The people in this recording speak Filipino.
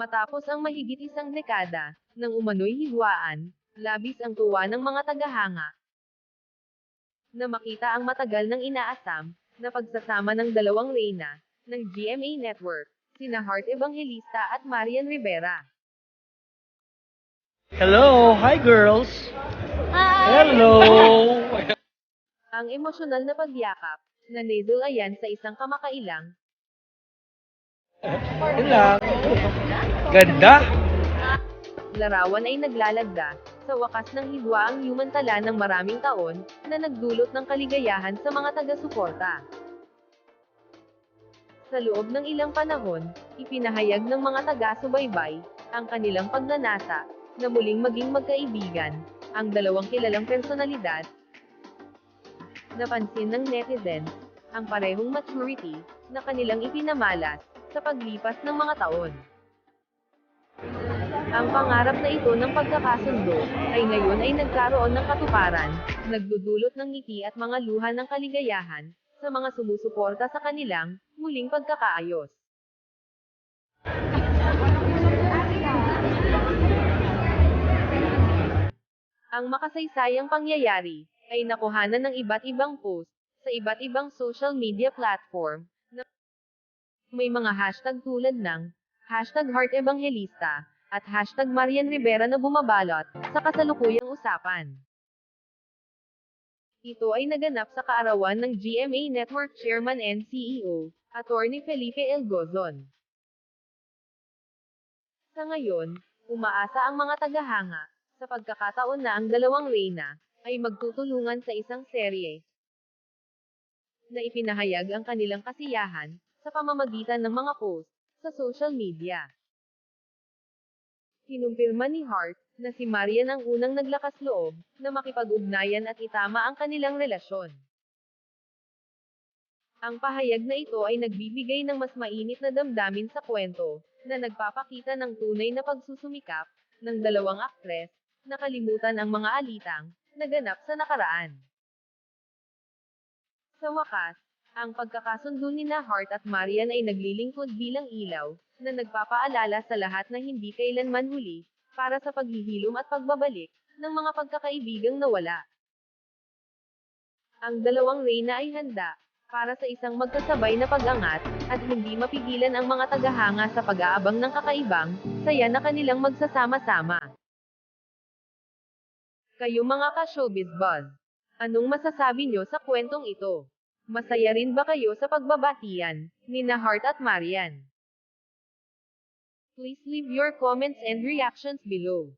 Matapos ang mahigit isang dekada, ng umano'y higwaan, labis ang tuwa ng mga tagahanga. Na makita ang matagal ng inaasam, na pagsasama ng dalawang reyna, ng GMA Network, sina Heart Evangelista at Marian Rivera. Hello, hi girls. Hello. Ang emosyonal na pagyakap, na nasal ayan sa isang kamakailang, Yun lang. Ganda. larawan ay naglalagda, sa wakas ng higwa ang humantala ng maraming taon, na nagdulot ng kaligayahan sa mga taga-suporta. Sa loob ng ilang panahon, ipinahayag ng mga taga-subaybay, ang kanilang pagnanasa, na muling maging magkaibigan, ang dalawang kilalang personalidad. Napansin ng netizens, ang parehong maturity, na kanilang ipinamalas, sa paglipas ng mga taon. Ang pangarap na ito ng pagkakasundo, ay ngayon ay nagkaroon ng katuparan, nagdudulot ng ngiti at mga luha ng kaligayahan, sa mga sumusuporta sa kanilang, muling pagkakaayos. Ang makasaysayang pangyayari, ay nakuhanan ng iba't ibang post, sa iba't ibang social media platform, may mga hashtag tulad ng, hashtag Heart Evangelista, at hashtag Marian Rivera na bumabalot, sa kasalukuyang usapan. Ito ay naganap sa kaarawan ng GMA Network Chairman and CEO, Attorney Felipe El Gozon. Sa ngayon, umaasa ang mga tagahanga, sa pagkakataon na ang dalawang reyna, ay magtutulungan sa isang serye, na ipinahayag ang kanilang kasiyahan, sa pamamagitan ng mga post, sa social media. Kinumpirma ni Hart, na si Marian ang unang naglakas loob, na makipag-ugnayan at itama ang kanilang relasyon. Ang pahayag na ito ay nagbibigay ng mas mainit na damdamin sa kwento, na nagpapakita ng tunay na pagsusumikap, ng dalawang aktres, nakalimutan ang mga alitang, naganap sa nakaraan. Sa wakas, ang pagkakasundo ni na Hart at Marian ay naglilingkod bilang ilaw, na nagpapaalala sa lahat na hindi kailanman huli, para sa paghihilom at pagbabalik, ng mga pagkakaibigang nawala. Ang dalawang reyna ay handa, para sa isang magkasabay na pag-angat, at hindi mapigilan ang mga tagahanga sa pag-aabang ng kakaibang, saya na kanilang magsasama-sama. Kayo mga ka-showbiz buzz, anong masasabi nyo sa kwentong ito? Masaya rin ba kayo sa pagbabatian, ni na Hart at Marian? Please leave your comments and reactions below.